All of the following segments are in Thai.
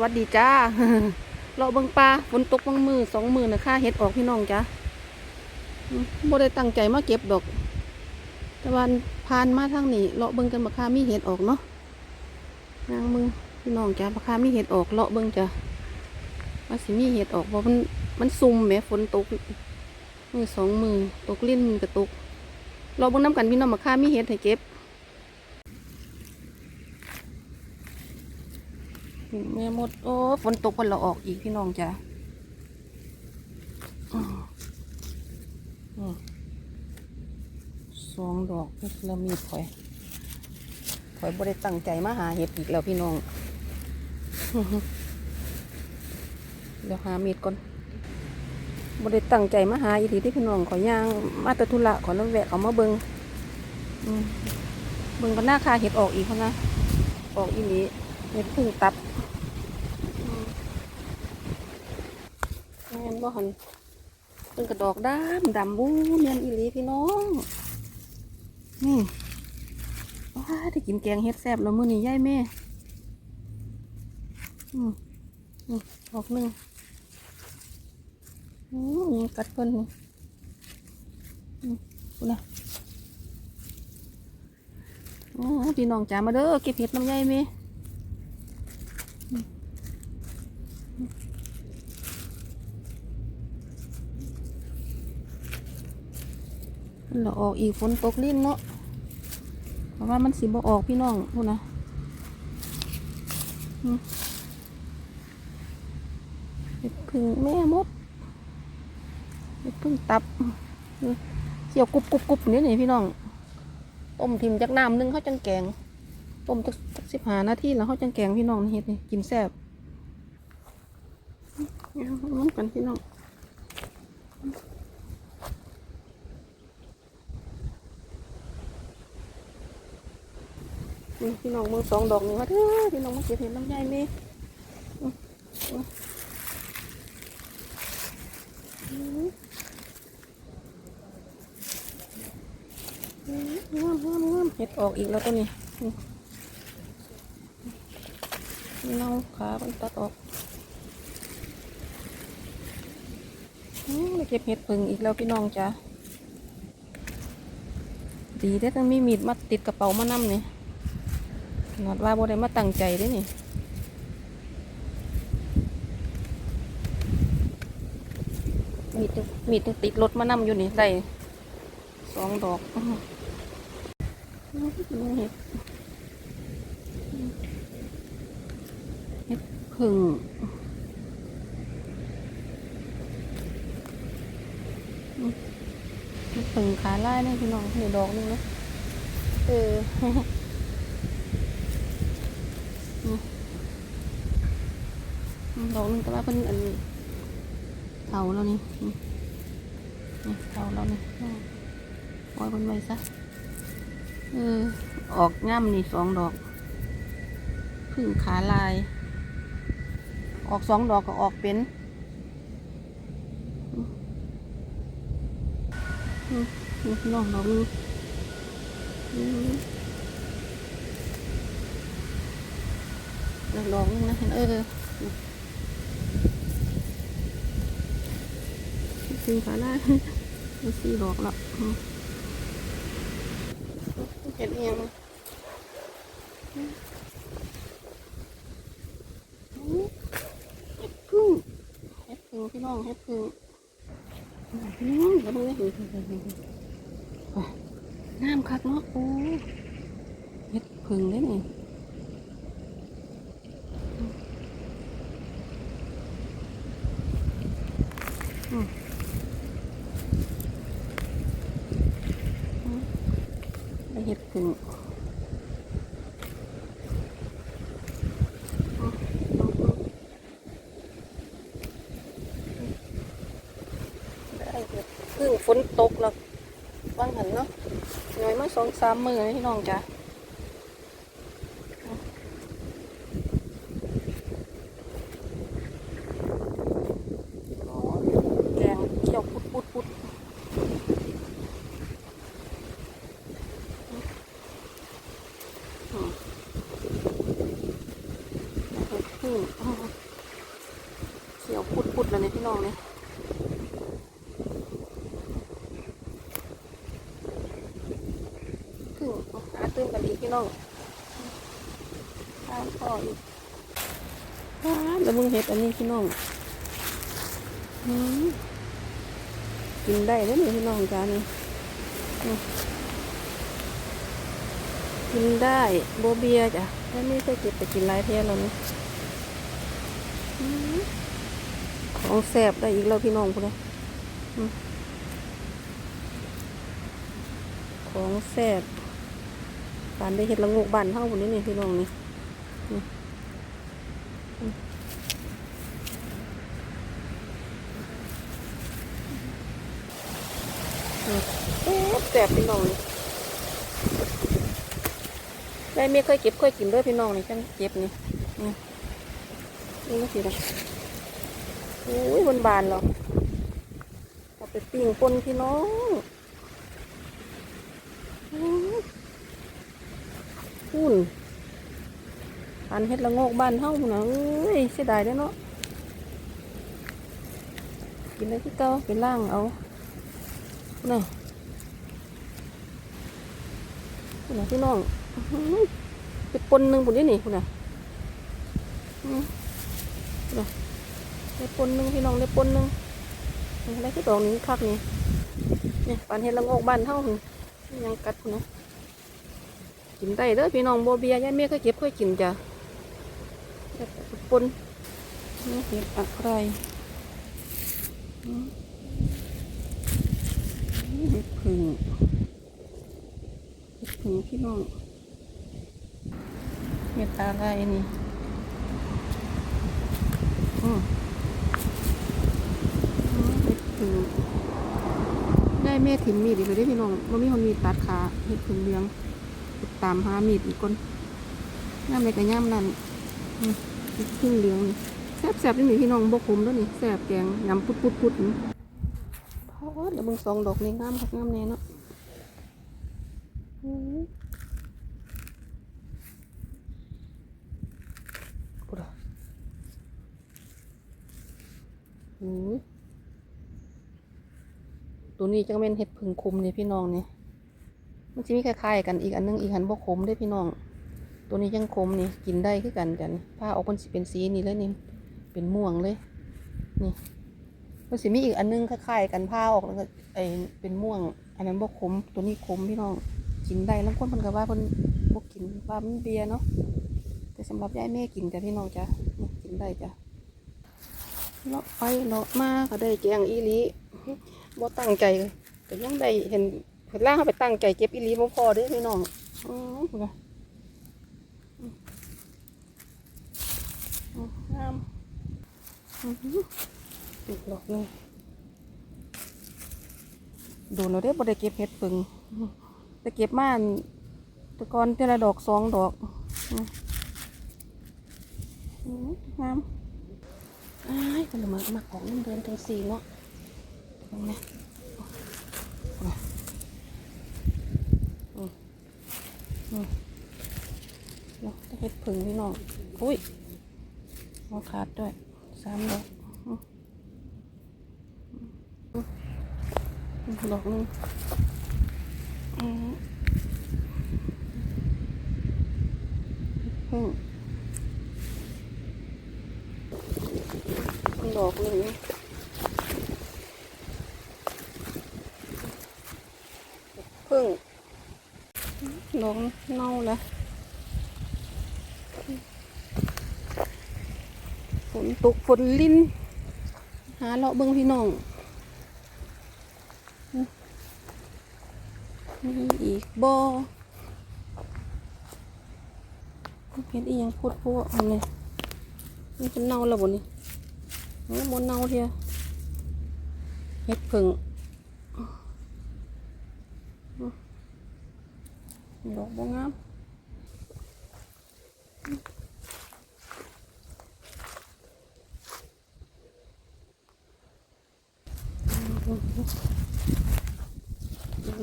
วัสดีจ้าเลาะเบิงปลาฝนตกบางมือสองมือนะค่าเห็ดออกพี่น้องจ้าบ่ได้ตั้งใจมาเก็บดอก แต่วันผ่านมาทางนี้เลาะเบิงกันบักคามีเห็ดออกเนาะนางมึงพี่น้องจ้าบักคามีเห็ดออกเลาะเบิงจ้าว่าสิมีเห็ดออกเพราะมันมันซุ่มแหมฝนตกมือสองมือตกลิ้นกระตกเลาะเบิงน้ำกันพี่น้องบักคามีเห็ดให้เก็บ แม่มด โอ้ฝนตกวันเราออกอีกพี่น้องจ้ะสองดอกแล้วมีดข่อยข่อยบ่ได้ตั้งใจมาหาเห็ดอีกแล้วพี่น้อง เดี๋ยวหามีดก่อนบ่ได้ตั้งใจมาหาอีทีที่พี่น้องขอยย่างมาแตธุระขอแล้วแวะเขามาเบิงอืมเบิงกันหน้าคาเห็ดออกอีกเพราะนะออกอีหลี เห็ดพึ่งตับแม่นบ่หันเป็นกระดอกดำดำบูเนียนอีหลีพี่น้อง นี่ว้าได้กินแกงเฮ็ดแซ่บแล้วมื้อนี้ยายแม่อืมนี่ดอกหนึ่งอืมยังกัดเพิ่นนี่อืมพูดนะอ๋อพี่น้องจ๋ามาเด้อเก็บเห็ดน้ำยายแม่ มันละออกอีกฝนตกลิ้นเนาะเพราะว่ามันสิบ่ออกพี่น้องพูดนะเห็ดพึ่งแม่มดเห็ดพึ่งตับเกี่ยวกรุบกรุบกรุบนี่นี่พี่น้องต้มทิมจากน้ำนึงเขาจังแกงต้มจักสิบหานาทีแล้วเขาจังแกงพี่น้องเห็ดนี่กินแซ่บน้ำกันพี่น้อง นี่พี่น้องมือสองดอกนี่ว่าเด้อพี่น้องมาเก็บเห็ดน้ำใยนี่อื้ออื้ออื้ออื้องามงามงามเห็ดออกอีกแล้วตัวนี้เน่าขามันตัดออกมาเก็บเห็ดผึ่งอีกแล้วพี่น้องจ้ะดีได้อต้งมีมีดมาติดกระเป๋ามานำนี่ข นาดว่าโบได้มาตั้งใจเด้นี่มีดมีดติดรถมานำอยู่นี่ได้สองดอกเห็ดพึ่งเห็ดพึ่งขาล่ายนี่พี่น้องนี่ดอกหนึงนะเออ ดอกหนึงแต่ว่าเป็นอันเถาแล้วนี่นี่เถาแล้วนี่ปล่อยมันไว้ซะเออออกง่ำนี่สองดอกพึ่งขาลาย ออกสองดอกก็ออกเป็นน้องดอกนึงอืมแล้อกนึงนะเห็นเออ ซื้อขาได้มาซื้อดอกละอืมเห็ดเอียงเห็ดพึ่งเห็ดพึ่งพี่น้องเห็ดพึ่งพี่น้องเดี๋ยวมึงได้เห็นน้ำคักเนาะโอ้เห็ดพึ่งเลยนี่อืม ได้ เห็ดขึ้นพึ่งฝนตกแล้ววางหันเนาะหน่อยมาสองสามมือพี่น้องจ้ะแกงเกี่ยวปุดปุดปุด อืม พึ่งอ้าวเขียวพุดๆแล้วเน้องเนี่ยพึ่งหาตื้มกันอีกพี่น้องตามพ่ออีกว้าแล้วมึงเห็ดอันนี้พี่น้องกินได้แล้วนี่พี่น้องจานนี้กินได้โบเบียจ้ะแล้วนี่เคยเก็บไปกินหลายเทียแล้วนี่ ของแสบได้อีกแล้วพี่น้องพวกนี้ของแสบปานได้เห็ดละงกบานเท่าคนนี้นี่พี่น้องนี่แสบพี่น้องนี่ได้เมียเคยเก็บเคยกินด้วยพี่น้องนี่จังเก็บนี่นี่นี่ก็สิละ โอ้ยบนบานๆหรอกเอาไปปิ้งปนพี่น้องอื้อหุ่นอันเฮ็ดละโงกบ้านเฮาพุ่นนะเอ้ยเสียดายเด้เนาะกินได้ที่เก่าไปล่างเอาน่ะพุ่นน่ะพี่น้องอื้อหือไปนหนึ่งพุ่นนี่นี่พุ่นน่ะอือพุ่นน่ะ ได้ปนหนึ่งพี่น้องได้ปนหนึ่งอะไรคือดอกนี้คักนี่เนี่ยปานเฮ็ดละโงกบ้านเฮาพุ่นยังกัดนะกินได้เด้อพี่น้องโบเบียยาเมียเคยเก็บเคยกินจ้ะปนนี่เห็ดอะไรอืมนี่เห็ดผึ่งเห็ดผึ่งพี่น้องเห็ดอะไรนี่อืม ได้แม่ถิ่มมีดอีกเลยได้พี่น้องมันมีคนมีดตัดขาเห็ดผึ่งเลี้ยงตามหามีดอีกคนย่ามใดกับย่ามนั่นอืมเห็ดผึ่งเลี้ยงแซ่บแซ่บนี่พี่น้องบกขมแล้วยนี่แซ่บแกงยำปุดปุดปุดนี่พอเดี๋ยวมึงสองดอกนี่งามคักงามแน่เนาะอืมปุดอะอืม ตัวนี้จังเป็นเห็ดผึ่งคุมนี่พี่น้องนี่มันจะมีคล้ายๆกันอีกอันนึงอีกหันบ่ขมได้พี่น้อง ตัวนี้ยังขมนี่กินได้คือกันกันผ้าออกมันสิเป็นสีนี่เลยนี่เป็นม่วงเลยนี่มันสิมีอีกอันนึงคล้ายๆกันผ้าออกแล้วก็ไอเป็นม่วง อันนั้นบ่ขมตัวนี้ขมพี่น้องกินได้แล้วคนเพิ่นก็ว่าเพิ่นบ่กินว่ามันเบียเนาะแต่สำหรับยายแม่กินจ้ะพี่น้องจ้ะกินได้จ้ะเลาะไปเลาะมาก็ได้แกงอีลี บ่ตั้งใจเลยก็ยังได้เห็นเพิ่นล่างเขาไปตั้งใจเก็บอีลีบ่พอเด้อพี่น้องอือพุ่นะอือืมงามอือหืออีกดอกหนึงโดนเราได้บ่ได้เก็บเห็ดปึงอืมแต่เก็บม่านตะกอนเทอละดอกสองดอกอือืมงามอ้ายคนละมามาของเงินเดือนถึงสี่เนาะ ตรงนี้เนาะเห็ดผึ่งพี่น้อง อุ้ยหัวขาดด้วยสามดอกดอกนึงอืมดผึ่งดอกนึง พึ่งดอกเน่าแล้วฝนตกฝนลิ้น หาเลาะเบิ้งพี่น้องนี่อีกบ่อเห็นอีหยังพูดพวกมันเลยนี่เป็นเน่าแล้วบ่นี่โอ้บนเน่าเทียเห็ดผึ่ง ดอกบงงาม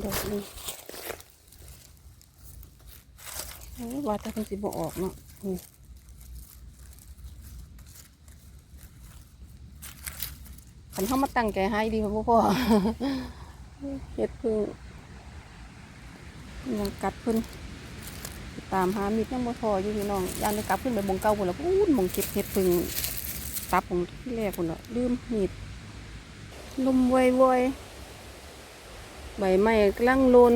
ดอกนี้ว่าจะเป็นสีบออกเนาะนี่ขันเข้ามาตั้งแกให้ดีพ่อพ่อเห็ดพึ่ง ยังกัดเพิ่นตามหามิดยังบ่พออยู่พี่น้องยานได้กลับขึ้นไปบงเก่าพุ่นแล้วอู้หมองเก็บเฮ็ดพึ่งตับของที่แรกพุ่นละลืมมีดลมวอยๆใบไม้กลังโลน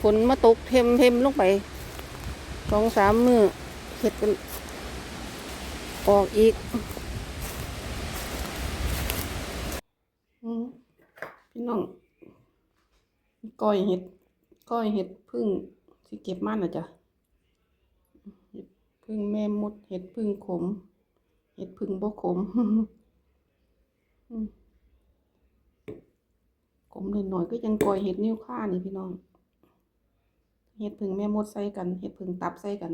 ฝนมาตกเทมเทมลงไปสองสามมือเฮ็ดกันออกอีกพี่น้องก้อยเห็ด ก้อยเห็ดพึ่งสิเก็บมันนะจ๊ะเห็ดพึ่งแม่มด เห็ดพึ่งขม เห็ดพึ่งบ่ขมขมหน่อยๆก็ยังก้อยเห็ดนิ้วข้านี่พี่น้อง เห็ดพึ่งแม่มดใส่กัน เห็ดพึ่งตับใส่กัน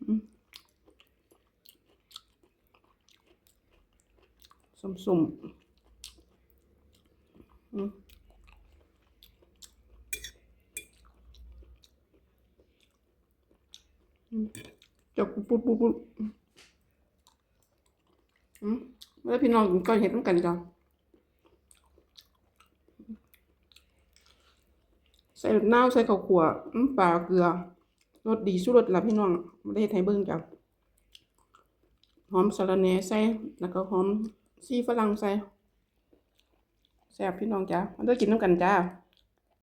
อืมสุ่มๆอืมอืม จบปุ๊บปุ๊บปุ๊บอืมแล้วพี่น้องกินก้อนเห็ดต้องกันจ้ะใส่น้ำใส่ข้าวขัวน้ำปลาเกลือรสดีสุดรสละพี่น้องไม่ได้เฮ็ดให้เบิ่งจ้ะหอมสะระแน่ใส่แล้วก็หอมซีฝรั่งใส่แซ่บพี่น้องจ้ามันได้กินน้ำกันจ้า